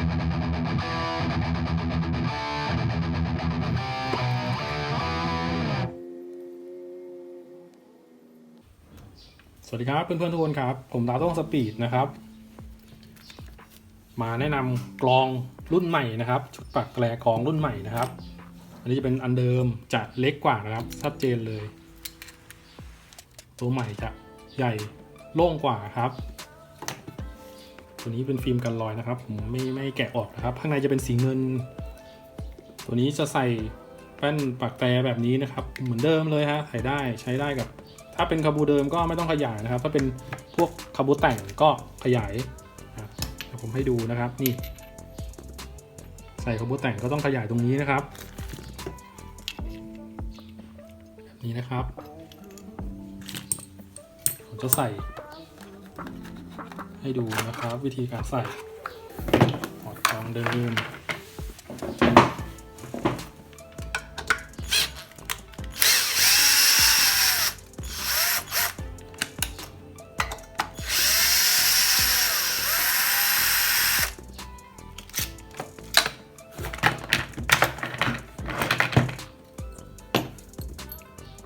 สวัสดีครับเพื่อนๆทุกคนครับ ผมดาวต้องสปีดนะครับ มาแนะนำกลองรุ่นใหม่นะครับชุดปักแกลกลองรุ่นใหม่นะครับ อันนี้จะเป็นอันเดิมจะเล็กกว่านะครับชัดเจนเลย ตัวใหม่จะใหญ่โล่งกว่าครับ ตัวนี้เป็นฟิล์มกันรอยนะครับ ผมไม่ไม่แกะออกนะครับ ข้างในจะเป็นสีเงิน ตัวนี้จะใส่แป้นปักแตรแบบนี้นะครับ เหมือนเดิมเลยฮะใส่ได้ใช้ได้กับ ถ้าเป็นคาบูเดิมก็ไม่ต้องขยายนะครับ ถ้าเป็นพวกคาบูแต่งก็ขยายอะเดี๋ยวผมให้ดูนะครับนี่ ใส่คาบูแต่งก็ต้องขยายตรงนี้นะครับแบบนี้นะครับ ผมจะใส่ ให้ดูนะครับ วิธีการใส่ถอดกล่องเดิม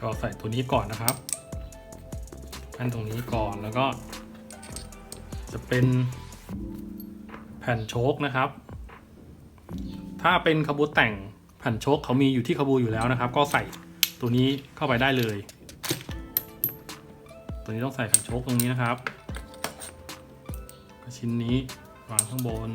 ก็ใส่ตัวนี้ก่อนนะครับแผ่นตรงนี้ก่อนแล้วก็ จะเป็นแผ่นโชคนะครับ ถ้าเป็นคาบูแต่งแผ่นโชคเขามีอยู่ที่คาบูอยู่แล้วนะครับ ก็ใส่ตัวนี้เข้าไปได้เลย ตัวนี้ต้องใส่แผ่นโชคตรงนี้นะครับชิ้นนี้วางข้างบน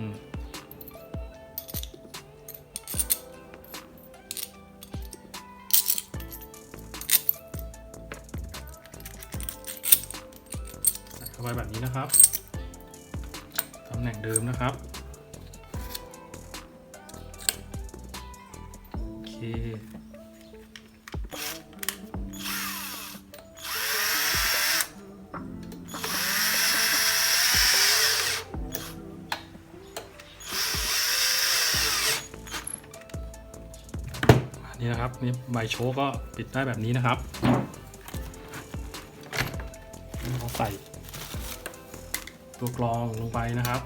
ใส่เข้าไปแบบนี้นะครับำแหน่งเดิมนะครับ โอเคนนี้นะครับ นี่ใบโชก็ปิดได้แบบนี้นะครับ เราใส่ ตัวกรองลงไปนะครับ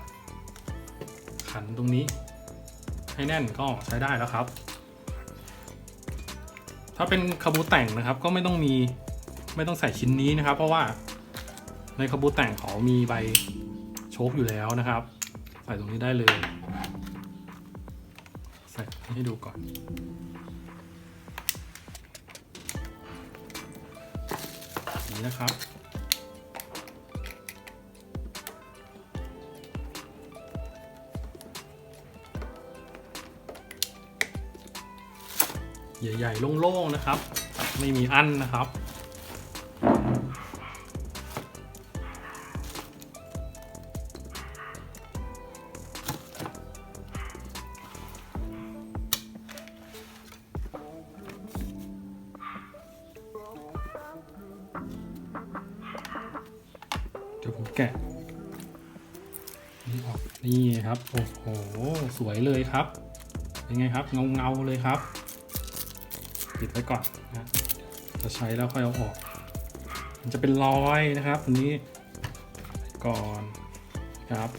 ขันตรงนี้ให้แน่นก็ใช้ได้แล้วครับ ถ้าเป็นคาบูแต่งนะครับก็ไม่ต้องมีไม่ต้องใส่ชิ้นนี้นะครับ เพราะว่าในคาบูแต่งเขามีใบโชคอยู่แล้วนะครับ ใส่ตรงนี้ได้เลย ใส่ให้ดูก่อนนี้นะครับ ใหญ่ ๆ โล่งๆนะครับ ไม่มีอั้นนะครับ เดี๋ยวผมแกะนี่ออกนี่ครับ โอ้โห สวยเลยครับ เป็นไงครับ เงาเงาๆเลยครับ ปิดไว้ก่อนนะจะใช้แล้วค่อยเอาออก มันจะเป็นรอยนะครับตัวนี้ก่อนครับ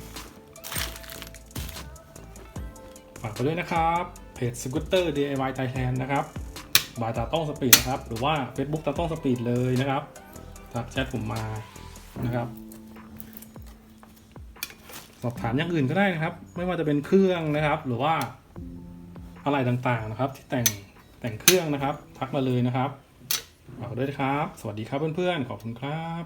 ฝากไปด้วยนะครับเพจสกูตเตอร์ DIY Thailand นะครับบายตาต้องสปีดนะครับ หรือว่า Facebook ตาต้องสปีดเลยนะครับทักแชทผมมานะครับ สอบถามอย่างอื่นก็ได้นะครับ ไม่ว่าจะเป็นเครื่องนะครับ หรือว่าอะไรต่างๆนะครับ ที่แต่ง แต่งเครื่องนะครับ ทักมาเลยนะครับเอาด้วยครับ สวัสดีครับเพื่อนๆ ขอบคุณครับ